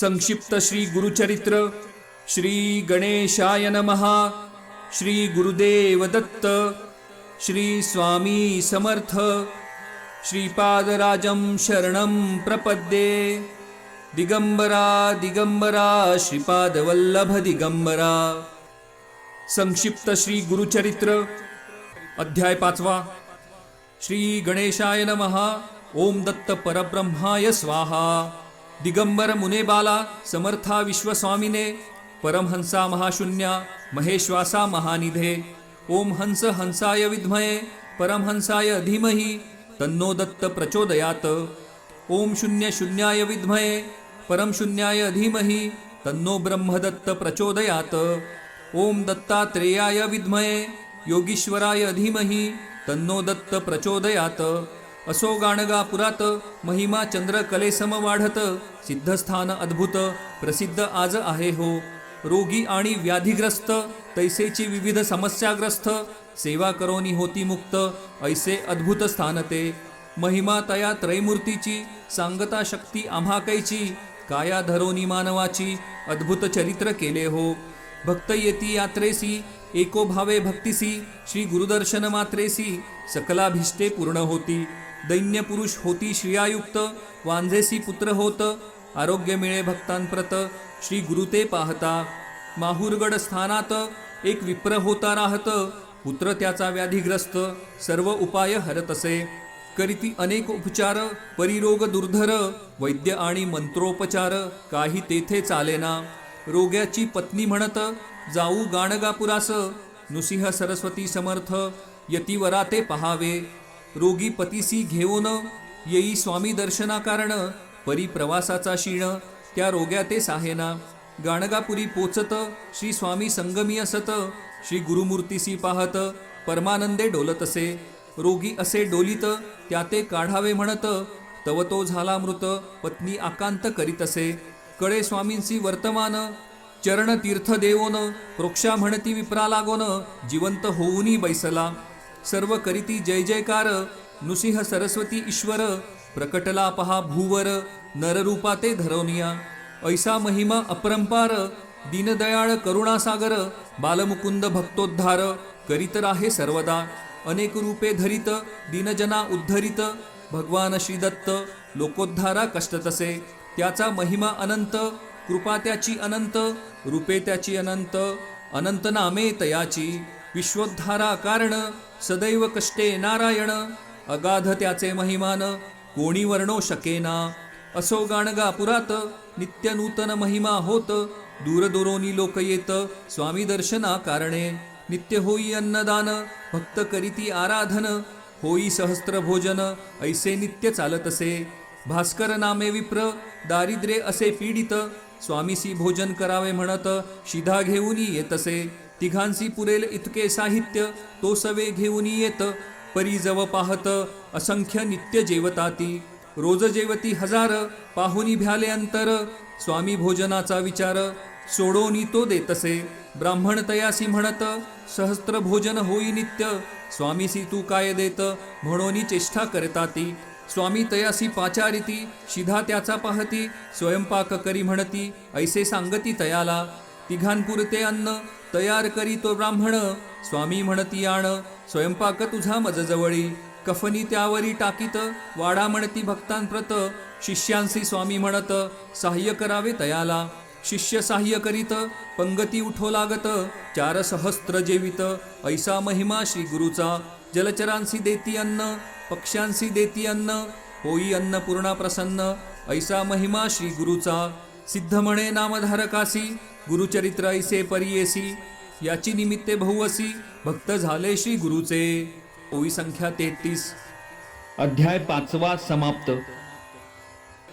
संक्षिप्त श्री गुरुचरित्र श्री गणेशाय नमहा श्री गुरुदेव दत्त श्री स्वामी समर्थ श्रीपादराजं शरणं प्रपद्ये दिगंबरा दिगंबरा श्रीपादवल्लभ दिगंबरा। संक्षिप्त श्री गुरुचरित्र अध्याय पाचवा। श्री गणेशाय नमहा ओम दत्त परब्रह्माय स्वाहा। दिगंबर मुनेबाला समर्था विश्वस्वामिने परमहंसा महाशून्या महेश्वासा महानिधे ओम हंस हंसाय विद्महे परमहंसाय धीमहि तन्नो दत्त प्रचोदयात। ओम शून्य शून्याय विद्महे परमशून्याय धीमही तन्नो ब्रह्मदत्त प्रचोदयात। ओम दत्तात्रेयाय विद्महे योगीश्वराय धीमहि तन्नो दत्त प्रचोदयात। असो गाणगा पुरात महिमा चंद्र कलेसम वाढत सिद्धस्थान अद्भुत प्रसिद्ध आज आहे हो. रोगी आणि व्याधिग्रस्त तैसेची विविध समस्याग्रस्त सेवा करोनी होती मुक्त ऐसे अद्भुत स्थान ते. महिमा तया त्रैमूर्तीची सांगता शक्ती आम्हा कैची काया धरोनी मानवाची अद्भुत चरित्र केले हो. भक्त येती यात्रेसी एको भावे भक्तिसी श्री गुरुदर्शन मात्रेसी सकलाभिष्टे पूर्ण होती. दैन्यपुरुष होती श्रियायुक्त वांझेसी पुत्र होत आरोग्य मिळे भक्तांप्रत श्री गुरु ते पाहता. माहुरगड स्थानात एक विप्र होता राहत पुत्र त्याचा व्याधीग्रस्त सर्व उपाय हरत असे. करीती अनेक उपचार परिरोग दुर्धर वैद्य आणि मंत्रोपचार काही तेथे चालेना. रोग्याची पत्नी म्हणत जाऊ गाणगापुरास नृसिंह सरस्वती समर्थ यतिवरा ते पहावे. रोगी पतीसी घेऊन येई स्वामी दर्शना कारण परी प्रवासाचा क्षीण त्या रोग्या ते साहेना. गाणगापुरी पोचत श्री स्वामी संगमी असत श्री गुरुमूर्तीसी पाहत परमानंदे डोलतसे. रोगी असे डोलित त्या ते काढावे म्हणत तव तो झाला मृत पत्नी आकांत करीत असे कळे स्वामींसी वर्तमान चरण तीर्थ देवोन प्रोक्षा म्हणती विप्रा लागोन जिवंत होऊनी बैसला. सर्व करीती जय जयकार नृसिंह सरस्वती ईश्वर प्रकटला पहा भूवर नररूपा ते धरवनिया ऐसा महिमा अपरंपार दीनदयाळ करुणासागर बालमुकुंद भक्तोद्धार करीत राहे सर्वदा अनेक रूपे धरित दीनजना उद्धरित भगवान श्रीदत्त लोकोद्धारा कष्ट तसे त्याचा महिमा अनंत कृपा त्याची अनंत रूपे त्याची अनंत अनंत नामे तयाची. विश्वोद्धारा कारण सदैव कष्टे नारायण अगाध त्याचे महिमान कोणी वर्णो शकेना? असो गाणगा पुरात नित्य नूतन महिमा होत दूरदुरोनी लोक येत स्वामी दर्शना कारणे. नित्य होई अन्नदान भक्त करीती आराधन होई सहस्त्र भोजन ऐसे नित्य चालत असे. भास्कर नामे विप्र दारिद्र्ये असे पीडित स्वामीसी भोजन करावे म्हणत शिधा घेऊन येतसे तिघांसी पुरेल इतके साहित्य तो सवे घेऊन येत परी जव पाहत असंख्य नित्य जेवताती. रोज जेवती हजार पाहुनी भ्याले अंतर स्वामी भोजनाचा विचार सोडोनी तो देतसे. ब्राह्मण तयासी म्हणत सहस्त्र भोजन होई नित्य स्वामीसी तू काय देत म्हणोनी चेष्टा करताती. स्वामी तयासी पाचारिती शिधा त्याचा पाहती स्वयंपाक करी म्हणती ऐसे सांगती तयाला. तिघांपुरते अन्न तयार करी तो ब्राह्मण. स्वामी म्हणती आण स्वयंपाक तुझा मजजवळी. कफनी त्यावरी टाकीत वाडा म्हणती भक्तांप्रत. शिष्यांसी स्वामी म्हणत सहाय्य करावे तयाला. शिष्य सहाय्य करीत पंगती उठो लागत. चार सहस्त्र जेवित ऐसा महिमा श्री गुरुचा. जलचरांसी देती अन्न पक्ष्यांसी देती अन्न. होई अन्न पूर्णा प्रसन्न ऐसा महिमा श्री गुरुचा. सिद्ध म्हणे नामधारकासी. गुरुचरित्र ऐसे परियेसी याची निमित्ते बहुवसी भक्त झाले श्री गुरुचे. ओवी संख्या तेहतीस. अध्याय पाचवा समाप्त.